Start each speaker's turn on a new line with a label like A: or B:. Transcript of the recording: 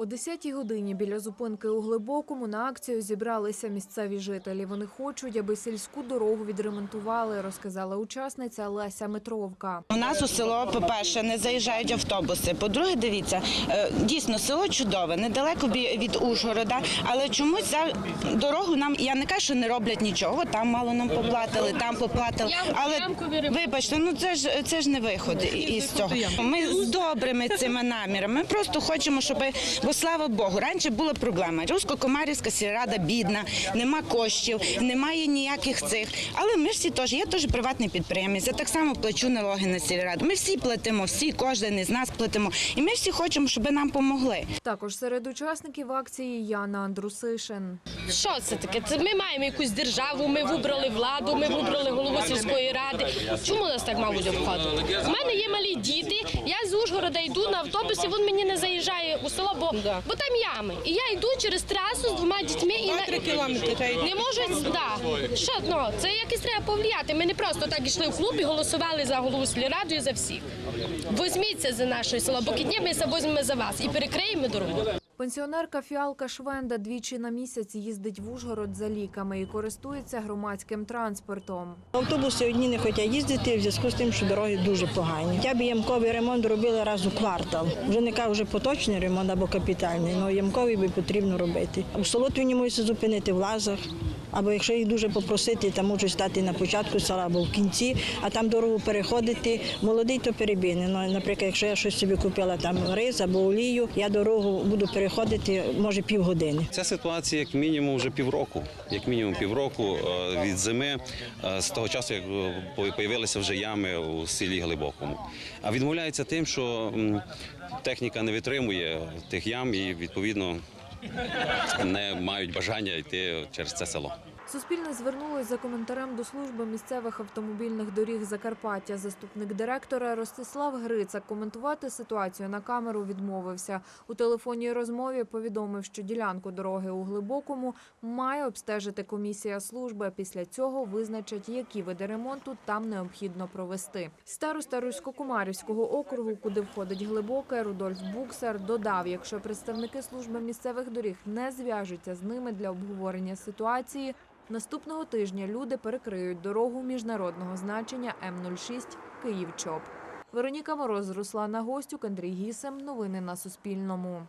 A: О 10-й годині біля зупинки у Глибокому на акцію зібралися місцеві жителі. Вони хочуть, аби сільську дорогу відремонтували, розказала учасниця Леся Метровка.
B: У нас у село, по-перше, не заїжджають автобуси. По-друге, дивіться, е, дійсно село чудове, недалеко від Ужгорода, але чомусь за дорогу нам я не кажу, що не роблять нічого. Там мало нам поплатили, там поплатили. Але вибачте, ну це ж це ж не виход із цього. Ми з добрими цими намірами. Ми просто хочемо, щоб бо слава Богу, раніше була проблема. Русько-Комарівська сільрада бідна, нема коштів, немає ніяких цих. Але ми всі теж, я теж приватний підприємець. Я так само плачу налоги на сільраду. Ми всі платимо, всі, кожен із нас платимо. І ми всі хочемо, щоб нам допомогли.
A: Також серед учасників акції Яна Андрусишин.
C: Що це таке? Це ми маємо якусь державу, ми вибрали владу, ми вибрали голову сільської ради. Чому нас так мабуть обходить? У мене є малі діти. Я з Ужгорода йду на автобусі, він мені не заїжджає у село, бо, бо там ями. І я йду через трасу з двома дітьми і на... не можу. Да. Що ну це якось треба повлияти. Ми не просто так йшли в клуб і голосували за голову сільради і за всіх. Візьміться за наше село, бо кідні ми візьмемо за вас і перекриємо дорогу.
A: Пенсіонерка Фіалка Швенда двічі на місяць їздить в Ужгород за ліками і користується громадським транспортом.
D: Автобуси одні не хочуть їздити в зв'язку з тим, що дороги дуже погані. Я б ямковий ремонт робила раз у квартал. Вже не кажу вже поточний ремонт або капітальний, але ямковий би потрібно робити. У Солотвіні мусить зупинити в лазах. Або якщо їх дуже попросити, там можуть стати на початку села або в кінці, а там дорогу переходити. Молодий то перебігне. Ну, наприклад, якщо я щось собі купила там рис або олію, я дорогу буду переходити може півгодини.
E: Ця ситуація як мінімум вже півроку. Як мінімум півроку е, від зими, е, з того часу, як е, появилися вже ями у селі Глибокому. А відмовляється тим, що техніка не витримує тих ям і відповідно не мають бажання йти через це село.
A: Суспільне звернулось за коментарем до служби місцевих автомобільних доріг Закарпаття. Заступник директора Ростислав Грицак коментувати ситуацію на камеру відмовився. У телефонній розмові повідомив, що ділянку дороги у Глибокому має обстежити комісія служби. Після цього визначать, які види ремонту там необхідно провести. Староста Русько-Кумарівського округу, куди входить Глибоке, Рудольф Буксар, додав, якщо представники служби місцевих доріг не зв'яжуться з ними для обговорення ситуації, Наступного тижня люди перекриють дорогу міжнародного значення М06 Київ-Чоп. Вероніка Мороз, Руслана Гостюк, Андрій Гісем. Новини на Суспільному.